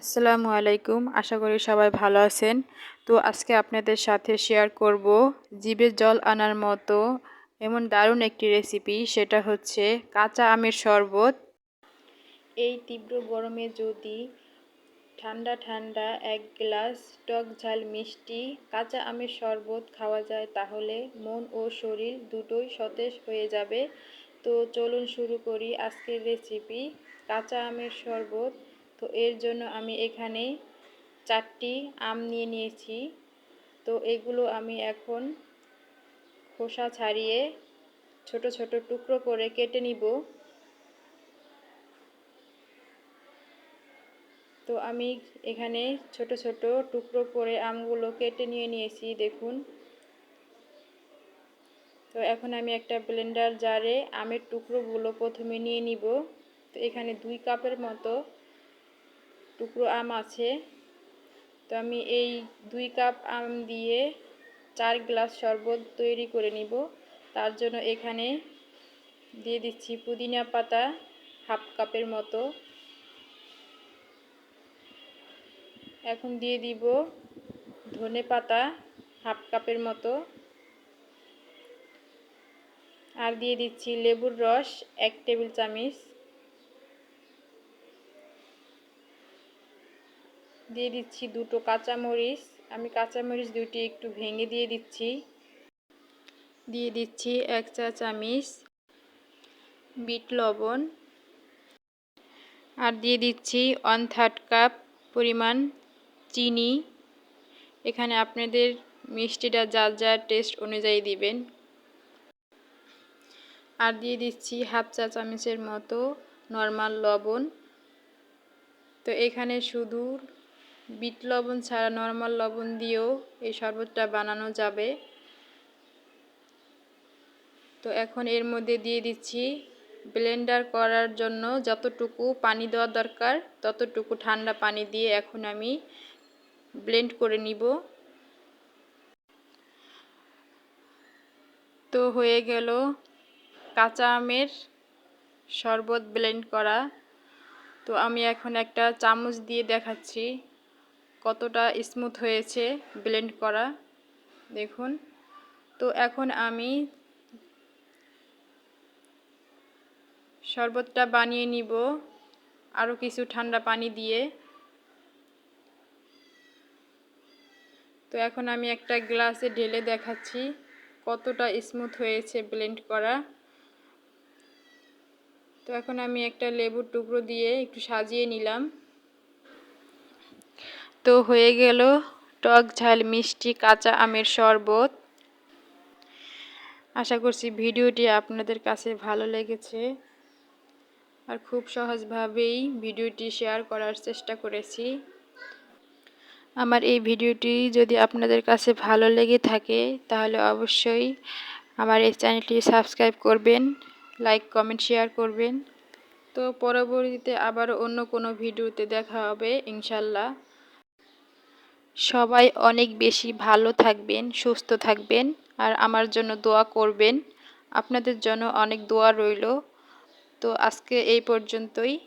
আসসালামু আলাইকুম। আশা করি সবাই ভালো আছেন। তো আজকে আপনাদের সাথে শেয়ার করব জিভে জল আনার মতো এমন দারুণ একটি রেসিপি সেটা হচ্ছে কাঁচা আমের শরবত। এই তীব্র গরমে যদি ঠান্ডা ঠান্ডা এক গ্লাস টক ঝাল মিষ্টি কাঁচা আমের শরবত খাওয়া যায়, তাহলে মন ও শরীর দুটোই সতেজ হয়ে যাবে। তো চলুন শুরু করি আজকের রেসিপি কাঁচা আমের শরবত। তো এর জন্য আমি এখানে চারটি আম নিয়ে নিয়েছি। তো এগুলো আমি এখন খোসা ছাড়িয়ে ছোট ছোট টুকরো করে কেটে নিব। তো আমি এখানে ছোট ছোট টুকরো করে আমগুলো কেটে নিয়ে নিয়েছি, দেখুন। তো এখন আমি একটা ব্লেন্ডার জারে আমের টুকরোগুলো প্রথমে নিয়ে নিব। তো এখানে দুই কাপের মতো টুকরো আম আছে। তো আমি এই দুই কাপ আম দিয়ে চার গ্লাস শরবত তৈরি করে নিব। তার জন্য এখানে দিয়ে দিচ্ছি পুদিনা পাতা হাফ কাপের মতো। এখন দিয়ে দিব ধনে পাতা হাফ কাপের মতো। আর দিয়ে দিচ্ছি লেবুর রস এক টেবিল চামচ। দিয়ে দিচ্ছি দুটো কাঁচামরিচ। আমি কাঁচামরিচ দুটি একটু ভেঙে দিয়ে দিচ্ছি। দিয়ে দিচ্ছি এক চা চামিচ বিট লবণ। আর দিয়ে দিচ্ছি ওয়ান থার্ড কাপ পরিমাণ চিনি। এখানে আপনাদের মিষ্টিটা যার যার টেস্ট অনুযায়ী দিবেন। আর দিয়ে দিচ্ছি হাফ চা চামচের মতো নর্মাল লবণ। তো এখানে শুধু বিট লবণ ছাড়া নর্মাল লবণ দিয়েও এই শরবতটা বানানো যাবে। তো এখন এর মধ্যে দিয়ে দিচ্ছি ব্লেন্ডার করার জন্য যতটুকু পানি দেওয়া দরকার ততটুকু ঠান্ডা পানি দিয়ে এখন আমি ব্লেন্ড করে নিব। তো হয়ে গেল কাঁচা আমের শরবত ব্লেন্ড করা। তো আমি এখন একটা চামচ দিয়ে দেখাচ্ছি। কতটা স্মুথ হয়েছে ব্লেন্ড করা, দেখুন। তো এখন আমি শরবতটা বানিয়ে নিব আরও কিছু ঠান্ডা পানি দিয়ে। তো এখন আমি একটা গ্লাসে ঢেলে দেখাচ্ছি কতটা স্মুথ হয়েছে ব্লেন্ড করা। তো এখন আমি একটা লেবুর টুকরো দিয়ে একটু সাজিয়ে নিলাম। তো হয়ে গেল টক ঝাল, মিষ্টি, কাঁচা আমের শরবত। আশা করছি ভিডিওটি আপনাদের কাছে ভালো লেগেছে। আর খুব সহজভাবেই ভিডিওটি শেয়ার করার চেষ্টা করেছি। আমার এই ভিডিওটি যদি আপনাদের কাছে ভালো লেগে থাকে, তাহলে অবশ্যই আমার এই চ্যানেলটি সাবস্ক্রাইব করবেন, লাইক, কমেন্ট, শেয়ার করবেন। তো পরবর্তীতে আবার অন্য কোনো ভিডিওতে দেখা হবে, ইনশাল্লাহ। সবাই অনেক বেশি ভালো থাকবেন, সুস্থ থাকবেন আর আমার জন্য দোয়া করবেন। আপনাদের জন্য অনেক দোয়া রইল। তো আজকে এই পর্যন্তই।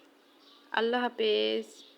আল্লাহ হাফেজ।